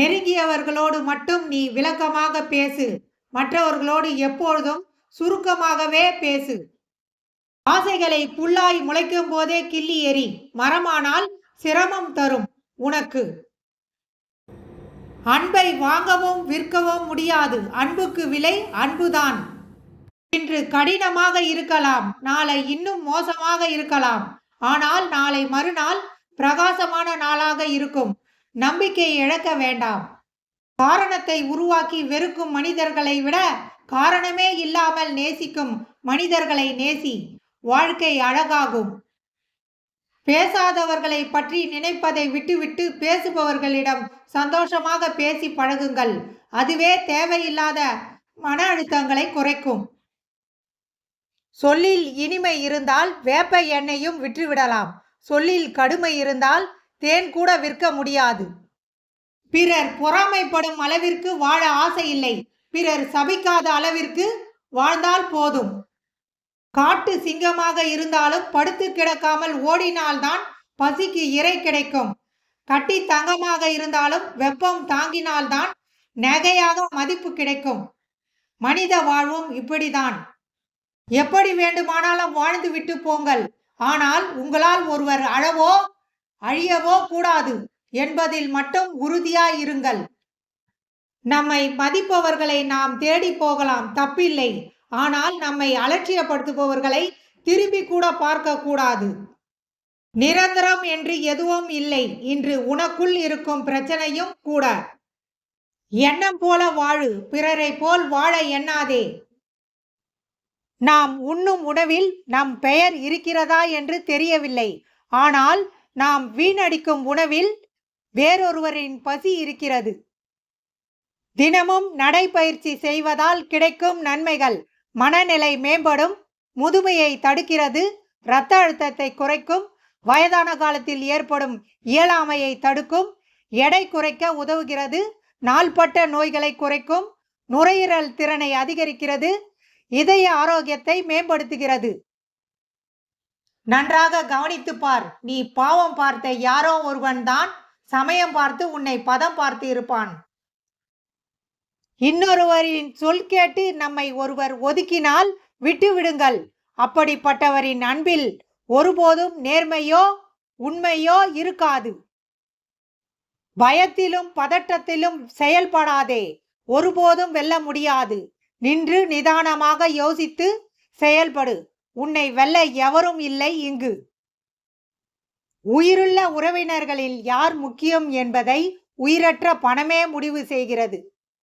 நெருங்கியவர்களோடு மட்டும் நீ விளக்கமாக பேசு. மற்றவர்களோடு எப்பொழுதும் சுருக்கமாகவே பேசு. ஆசைகளை புல்லாய் முளைக்கும் போதே கிள்ளி எறி மரமானால் சிரமம் தரும் உனக்கு. அன்பை வாங்கவும் விற்கவும் முடியாது. அன்புக்கு விலை அன்புதான். இன்று கடினமாக இருக்கலாம். நாளை இன்னும் மோசமாக இருக்கலாம். ஆனால் நாளை மறுநாள் பிரகாசமான நாளாக இருக்கும். நம்பிக்கை இழக்க வேண்டாம். காரணத்தை உருவாக்கி வெறுக்கும் மனிதர்களை விட காரணமே இல்லாமல் நேசிக்கும் மனிதர்களை நேசி வாழ்க்கை அழகாகும். பேசாதவர்களை பற்றி நினைப்பதை விட்டுவிட்டு பேசுபவர்களிடம் சந்தோஷமாக பேசி பழகுங்கள். அதுவே தேவையில்லாத மன அழுத்தங்களை குறைக்கும். சொல்லில் இனிமை இருந்தால் வேப்ப எண்ணெயும் விற்றுவிடலாம் சொல்லில் கடுமை இருந்தால் தேன் கூட விற்க முடியாது. பிறர் பொறாமைப்படும் அளவிற்கு வாழ ஆசை இல்லை. பிறர் சபிக்காத அளவிற்கு வாழ்ந்தால் போதும். காட்டு சிங்கமாக இருந்தாலும் படுத்து கிடக்காமல் ஓடினால்தான் பசிக்கு இறை கிடைக்கும். கட்டி தங்கமாக இருந்தாலும் வெப்பம் தாங்கினால்தான் நகையாக மதிப்பு கிடைக்கும். மனித வாழ்வும் இப்படிதான். எப்படி வேண்டுமானாலும் வாழ்ந்து விட்டு போங்கள். ஆனால் உங்களால் ஒருவர் அழவோ? அழியவோ கூடாது என்பதில் மட்டும் உறுதியாயிருங்கள். நம்மை மதிப்பவர்களை நாம் தேடி போகலாம் தப்பில்லை. ஆனால் நம்மை அலட்சியப்படுத்துபவர்களை திரும்பி கூட பார்க்க கூடாது நிரந்தரம் என்று எதுவும் இல்லை. இன்று உனக்குள் இருக்கும் பிரச்சனையும் கூட. எண்ணம் போல வாழு பிறரை போல் வாழ எண்ணாதே. நாம் உண்ணும் உணவில் நம் பெயர் இருக்கிறதா என்று தெரியவில்லை. ஆனால் நாம் வீணடிக்கும் உணவில் வேறொருவரின் பசி இருக்கிறது. தினமும் நடைபயிற்சி செய்வதால் கிடைக்கும் நன்மைகள் மனநிலை மேம்படும் முதுமையை தடுக்கிறது இரத்த அழுத்தத்தை குறைக்கும் வயதான காலத்தில் ஏற்படும் இயலாமையை தடுக்கும் எடை குறைக்க உதவுகிறது நாள்பட்ட நோய்களை குறைக்கும் நுரையீரல் திறனை அதிகரிக்கிறது இதய ஆரோக்கியத்தை மேம்படுத்துகிறது. நன்றாக கவனித்துப் பார் நீ பாவம் பார்த்த யாரோ ஒருவன்தான் சமயம் பார்த்து உன்னை பதம் பார்த்து இருப்பான். இன்னொருவரின் சொல் கேட்டு நம்மை ஒருவர் ஒதுக்கினால் விட்டு விடுங்கள். அப்படிப்பட்டவரின் அன்பில் ஒருபோதும் நேர்மையோ உண்மையோ இருக்காது. பயத்திலும் பதட்டத்திலும் செயல்படாதே. ஒருபோதும் வெல்ல முடியாது. நின்று நிதானமாக யோசித்து செயல்படு. உன்னை வெல்ல எவரும் இல்லை இங்கு. உயிருள்ள உறவினர்களில் யார் முக்கியம் என்பதை உயிரற்ற பணமே முடிவு செய்கிறது.